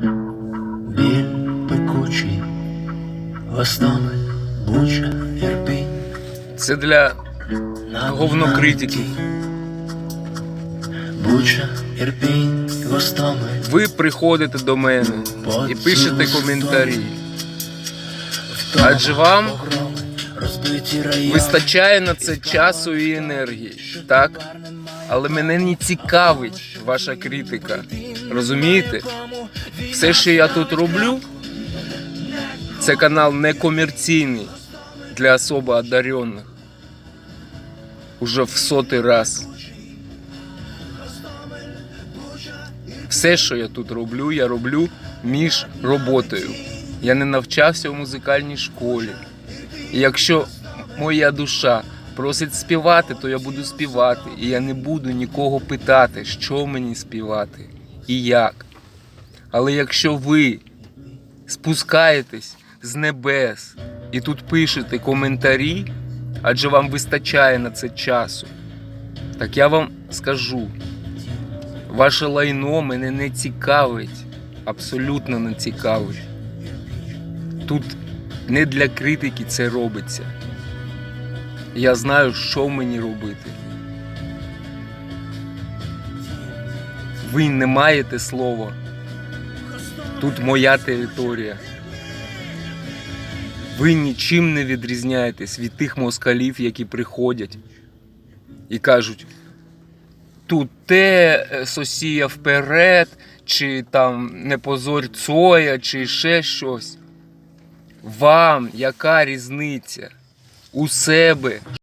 біль пекучий, Гостомель, Буча, Ірпінь, Це для говнокритиків. Буча, Ірпінь, Гостомель, Ви приходите до мене і пишете коментарі. Адже вам Вистачає на це часу і енергії, так? Але мене не цікавить ваша критика. Розумієте? Все, що я тут роблю, це канал не комерційний для особо одарених. Уже в сотий раз. Все, що я тут роблю, я роблю між роботою. Я не навчався в музикальній школі. І якщо моя душа просить співати, то я буду співати. І я не буду нікого питати, що мені співати і як. Але якщо ви спускаєтесь з небес і тут пишете коментарі, адже вам вистачає на це часу, так я вам скажу, ваше лайно мене не цікавить, абсолютно не цікавить. Тут не для критики це робиться. Я знаю, що мені робити. Ви не маєте слова. Тут моя територія. Ви нічим не відрізняєтесь від тих москалів, які приходять і кажуть, тут те е, сосія вперед, чи там не позорь Цоя, чи ще щось. Вам яка різниця? У себе